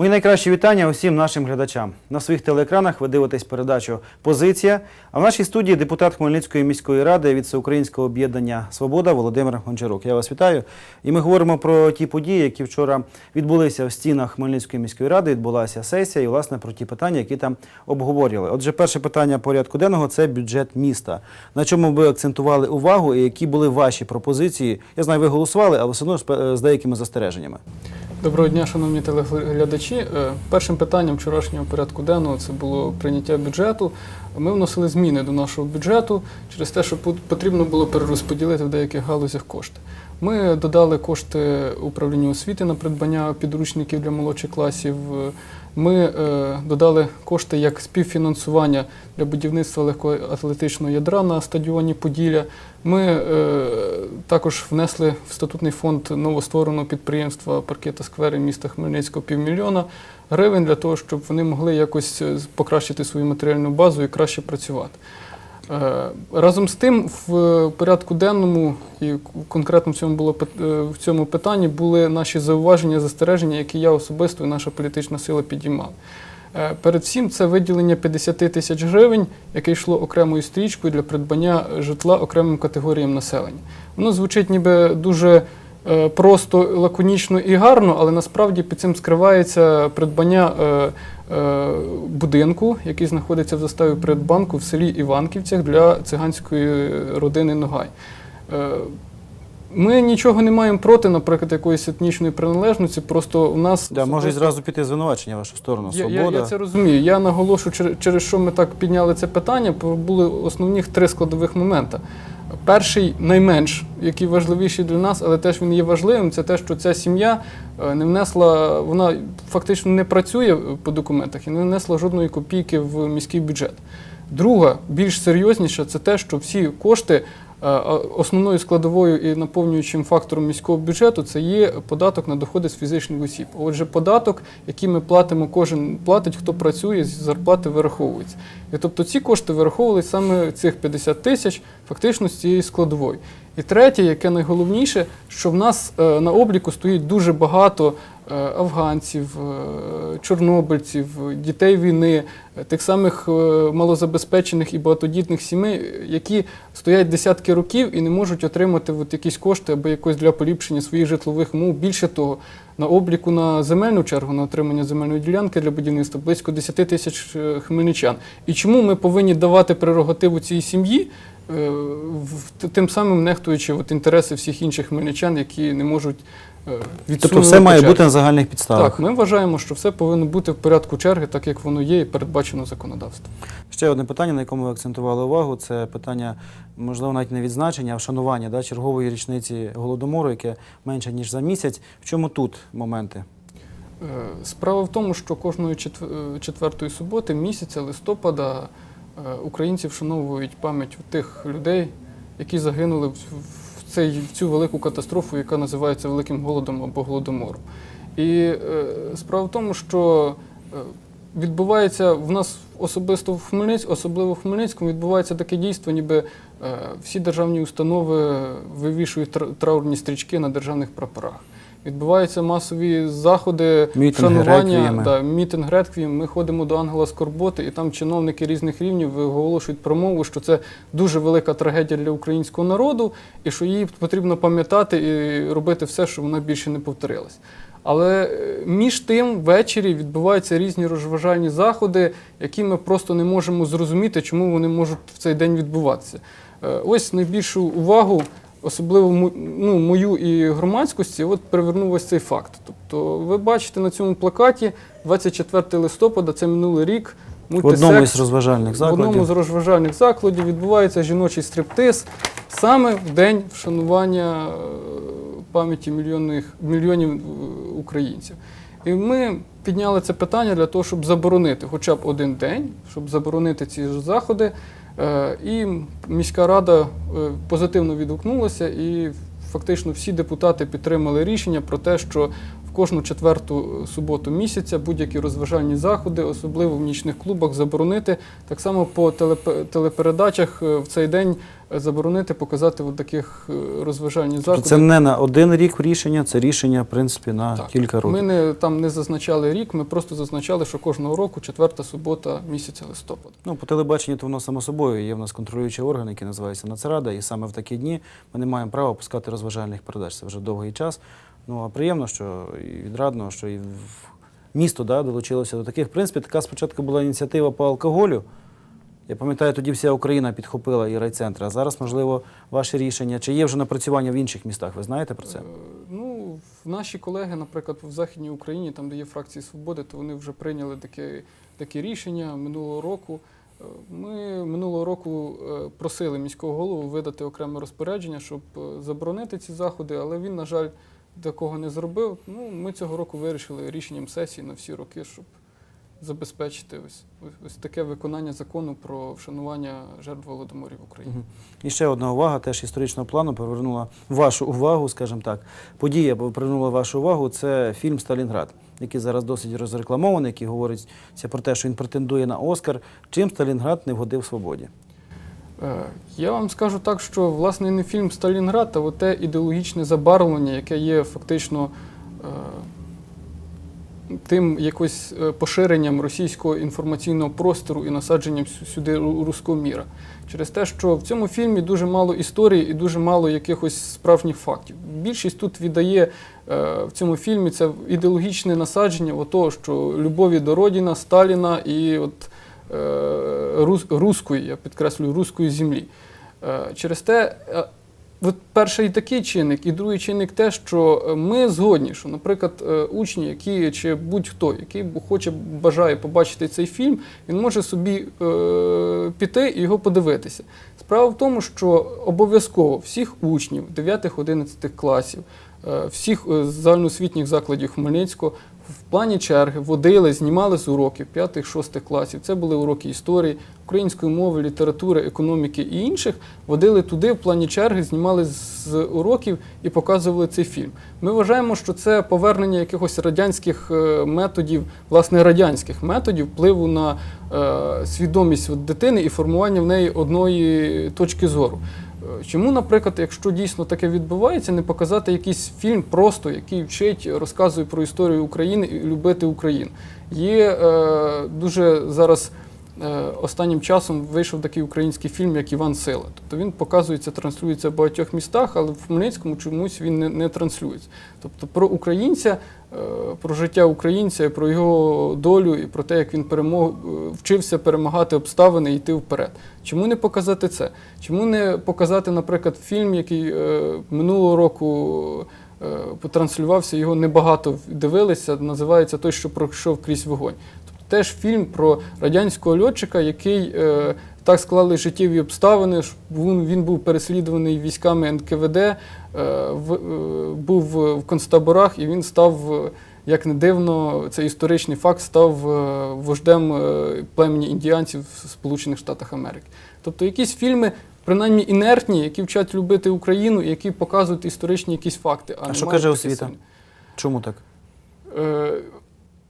Мої найкращі вітання усім нашим глядачам. На своїх телеекранах ви дивитесь передачу Позиція. А в нашій студії депутат Хмельницької міської ради від Всеукраїнського об'єднання Свобода Володимир Гончарук. Я вас вітаю. І ми говоримо про ті події, які вчора відбулися в стінах Хмельницької міської ради. Відбулася сесія і власне про ті питання, які там обговорювали. Отже, перше питання порядку денного це бюджет міста. На чому ви акцентували увагу і які були ваші пропозиції? Я знаю, ви голосували, але все одно з з деякими застереженнями. Доброго дня, шановні телеглядачі. Е, Першим питанням вчорашнього порядку денного це було прийняття бюджету. Ми вносили зміни до нашого бюджету через те, що потрібно було перерозподілити в деяких галузях кошти. Ми додали кошти управлінню освіти на придбання підручників для молодших класів. Ми е, додали кошти як співфінансування для будівництва легкоатлетичного ядра на стадіоні Поділля. Ми е, також внесли в статутний фонд новоствореного підприємства «Парки та сквери міста Хмельницького півмільйона гривень для того, щоб вони могли якось е, покращити свою матеріальну базу і краще працювати. Е, Разом з тим, в порядку денному і конкретно в цьому було е, в цьому питанні були наші зауваження, застереження, які я особисто і наша політична сила підіймали. Е, Перед всім це виділення 50 тисяч гривень, яке йшло окремою стрічкою для придбання житла окремим категоріям населення. Воно звучить ніби дуже просто, лаконічно і гарно, але насправді під цим скривається придбання е, е, будинку, який знаходиться в заставі Предбанку в селі Іванківцях для циганської родини Ногай. Е, Ми нічого не маємо проти, наприклад, якоїсь етнічної приналежності, просто у нас Да, може і зразу піти звинувачення в вашу сторону. я, Свобода. я, я це розумію. Я наголошую, через, що ми так підняли це питання, були основних три складових моменти. Перший, найменш, який важливіший для нас, але теж він є важливим, це те, що ця сім'я е, не внесла, вона фактично не працює по документах і не внесла жодної копійки в міський бюджет. Друга, більш серйозніша, це те, що всі кошти основною складовою і наповнюючим фактором міського бюджету це є податок на доходи з фізичних осіб. Отже, податок, який ми платимо, кожен платить, хто працює, з зарплати вираховується. І тобто ці кошти вираховували саме цих 50 тисяч фактично з цієї складової. І третє, яке найголовніше, що в нас е, на обліку стоїть дуже багато е, афганців, е, чорнобильців, дітей війни, е, тих самих е, малозабезпечених і багатодітних сімей, які стоять десятки років і не можуть отримати от якісь кошти або якось для поліпшення своїх житлових умов. Більше того, на обліку на земельну чергу, на отримання земельної ділянки для будівництва близько 10 тисяч е, хмельничан. І чому ми повинні давати прерогативу цій сім'ї? е, Тим самим нехтуючи от інтереси всіх інших хмельничан, які не можуть е, Тобто все має бути на загальних підставах. Так, ми вважаємо, що все повинно бути в порядку черги, так як воно є і передбачено законодавством. Ще одне питання, на якому ви акцентували увагу, це питання, можливо, навіть не відзначення, а вшанування да, чергової річниці голодомору, яке менше ніж за місяць. В чому тут моменти? Е, Справа в тому, що кожної е, четвертої суботи місяця листопада е, українці вшановують пам'ять тих людей, які загинули в цей, цю велику катастрофу, яка називається Великим голодом або голодомором. І е, справа в тому, що е, відбувається в нас особисто в Хмельницькому, особливо в Хмельницькому, відбувається таке дійство, ніби е, всі державні установи вивішують траурні стрічки на державних прапорах. Відбуваються масові заходи Мітинги, вшанування, реквієми. да, мітинг реквієм. Ми ходимо до Ангела Скорботи, і там чиновники різних рівнів виголошують промову, що це дуже велика трагедія для українського народу, і що її потрібно пам'ятати і робити все, щоб вона більше не повторилась. Але е, між тим ввечері відбуваються різні розважальні заходи, які ми просто не можемо зрозуміти, чому вони можуть в цей день відбуватися. Е, Ось найбільшу увагу, особливо ну, мою і громадськості, от привернув ось цей факт. Тобто, ви бачите на цьому плакаті 24 листопада, це минулий рік. В одному із розважальних В одному з розважальних закладів відбувається жіночий стриптиз саме в день вшанування е, пам'яті мільйонів е, українців. І ми підняли це питання для того, щоб заборонити хоча б один день, щоб заборонити ці ж заходи. Е, І міська рада е, позитивно відгукнулася, і фактично всі депутати підтримали рішення про те, що в кожну четверту суботу місяця будь-які розважальні заходи, особливо в нічних клубах, заборонити. Так само по телеп- телепередачах е, в цей день е, заборонити показати от таких е, розважальні Тобто заходи. це не на один рік рішення, це рішення, в принципі, на Так. кілька років. Ми не там не зазначали рік, ми просто зазначали, що кожного року четверта субота місяця листопада. Ну, по телебаченню то воно само собою. Є в нас контролюючий орган, який називається Нацрада, і саме в такі дні ми не маємо права пускати розважальних передач. Це вже довгий час. Ну а приємно, що і відрадно, що і в місто да, долучилося до таких. В принципі, така спочатку була ініціатива по алкоголю. Я пам'ятаю, тоді вся Україна підхопила і райцентр. А зараз, можливо, ваше рішення. Чи є вже напрацювання в інших містах? Ви знаєте про це? Е, Ну, наші колеги, наприклад, в Західній Україні, там, де є фракції свободи, то вони вже прийняли таке, таке рішення минулого року. Е, Ми минулого року е, просили міського голову видати окреме розпорядження, щоб заборонити ці заходи, але він, на жаль, такого не зробив. Ну, ми цього року вирішили рішенням сесії на всі роки, щоб забезпечити ось, ось, таке виконання закону про вшанування жертв Володимирів в Україні. І ще одна увага, теж історичного плану, привернула вашу увагу, скажімо так. Подія привернула вашу увагу. Це фільм Сталінград, який зараз досить розрекламований, який говорить про те, що він претендує на Оскар. Чим Сталінград не вгодив свободі? Е, Я вам скажу так, що власне не фільм Сталінград, а те ідеологічне забарвлення, яке є фактично е, тим якось е, поширенням російського інформаційного простору і насадженням сюди ру- руського міра. Через те, що в цьому фільмі дуже мало історії і дуже мало якихось справжніх фактів. Більшість тут віддає е, в цьому фільмі це ідеологічне насадження того, що любові до Родіна, Сталіна і от е, рус- руської, я підкреслюю, руської землі. Через те, от перший такий чинник, і другий чинник те, що е, ми згодні, що, наприклад, е, учні, які чи будь-хто, який хоче, бажає побачити цей фільм, він може собі е, піти і його подивитися. Справа в тому, що обов'язково всіх учнів 9-11 класів, е, всіх е, загальноосвітніх закладів Хмельницького плані черги водили, знімали з уроків 5-6 класів. Це були уроки історії, української мови, літератури, економіки і інших. Водили туди в плані черги, знімали з уроків і показували цей фільм. Ми вважаємо, що це повернення якихось радянських е, методів, власне, радянських методів впливу на е, свідомість дитини і формування в неї одної точки зору. Е, Чому, наприклад, якщо дійсно таке відбувається, не показати якийсь фільм просто, який вчить, розказує про історію України і любити Україну? Є е, дуже зараз е, останнім часом вийшов такий український фільм, як Іван Сила. Тобто він показується, транслюється в багатьох містах, але в Хмельницькому чомусь він не, не транслюється. Тобто про українця, е, про життя українця, про його долю і про те, як він перемог, е, вчився перемагати обставини і йти вперед. Чому не показати це? Чому не показати, наприклад, фільм, який е, минулого року потранслювався, його небагато дивилися, називається Той, що пройшов крізь вогонь. Тобто теж фільм про радянського льотчика, який е, так склали життєві обставини. Він, був переслідуваний військами НКВД, е, в, е, був в концтаборах, і він став, е, як не дивно, це історичний факт, став е, вождем е, племені індіанців в Сполучених Штатах Америки. Тобто якісь фільми. Принаймні інертні, які вчать любити Україну, які показують історичні якісь факти. А, А що каже освіта? Чому так? Е,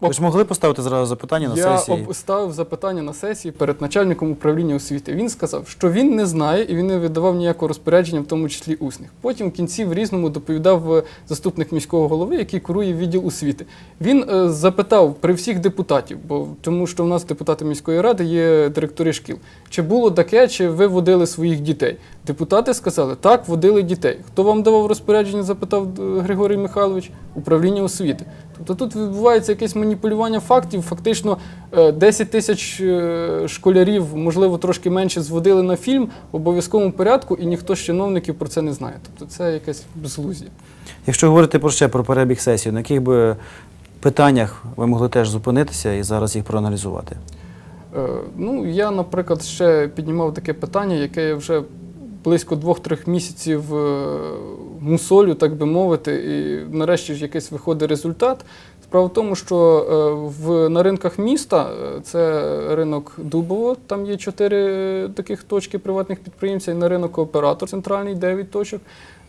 Ви ж могли поставити зразу запитання на я сесії? об- ставив запитання на сесії перед начальником управління освіти. Він сказав, що він не знає і він не видавав ніякого розпорядження, в тому числі усних. Потім в кінці в різному доповідав е, заступник міського голови, який курує відділ освіти. Він е, запитав при всіх депутатів, бо тому що в нас депутати міської ради є директори шкіл. Чи було таке, чи ви водили своїх дітей? Депутати сказали, так, водили дітей. Хто вам давав розпорядження? запитав е, Григорій Михайлович, управління освіти. Тобто тут відбувається якесь маніпулювання фактів. Фактично е, 10 тисяч е, школярів, можливо, трошки менше зводили на фільм в обов'язковому порядку, і ніхто з чиновників про це не знає. Тобто це якесь безглуздя. Якщо говорити про ще про перебіг сесії, на яких би питаннях ви могли теж зупинитися і зараз їх проаналізувати? Е, Ну, я, наприклад, ще піднімав таке питання, яке я вже близько двох-трьох місяців е, мусолю, так би мовити, і нарешті ж якийсь виходить результат. Справа в тому, що е, в, на ринках міста е, це ринок Дубово, там є чотири таких точки приватних підприємців, і на ринок Кооператор центральний 9 точок,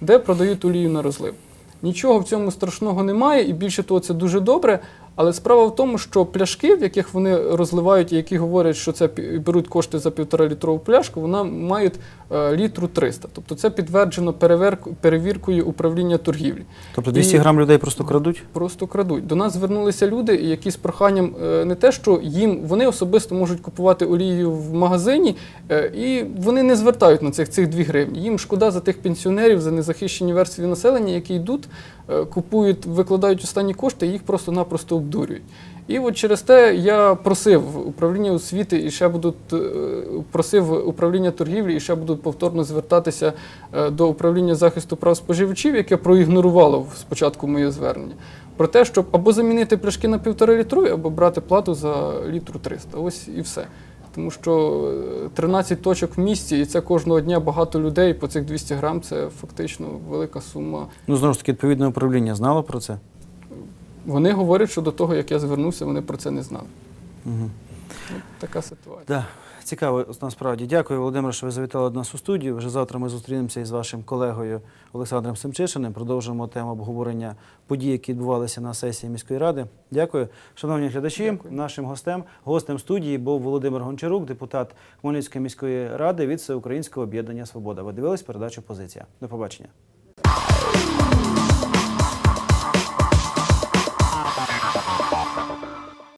де продають олію на розлив. Нічого в цьому страшного немає, і більше того, це дуже добре. Але справа в тому, що пляшки, в яких вони розливають, і які говорять, що це беруть кошти за півтора літрову пляшку, вона мають е, літру 300. Тобто це підтверджено перевіркою управління торгівлі. Тобто 200 І- грам людей просто крадуть? Просто крадуть. До нас звернулися люди, які з проханням е, не те, що їм вони особисто можуть купувати олію в магазині, е, і вони не звертають на цих цих 2 гривні. Їм шкода за тих пенсіонерів, за незахищені верстви населення, які йдуть, купують, викладають останні кошти, їх просто-напросто обдурюють. І от через те я просив управління освіти і ще буду т- е, просив управління торгівлі і ще буду повторно звертатися е, до управління захисту прав споживачів, яке проігнорувало спочатку моє звернення. Про те, щоб або замінити пляшки на півтора літрові, або брати плату за літру 300. Ось і все. Тому що е, 13 точок в місті, і це кожного дня багато людей по цих 200 грам це фактично велика сума. Ну, знову ж таки, відповідне управління знало про це? Вони говорять, що до того, як я звернувся, вони про це не знали. Угу. От така ситуація. Да. Цікаво, насправді. Дякую, Володимир, що ви завітали до нас у студію. Вже завтра ми зустрінемося із вашим колегою Олександром Семчишиним. Продовжимо тему обговорення подій, які відбувалися на сесії міської ради. Дякую. Шановні глядачі, Дякую. нашим гостем, гостем студії був Володимир Гончарук, депутат Хмельницької міської ради від Всеукраїнського об'єднання Свобода. Ви дивились передачу Позиція. До побачення.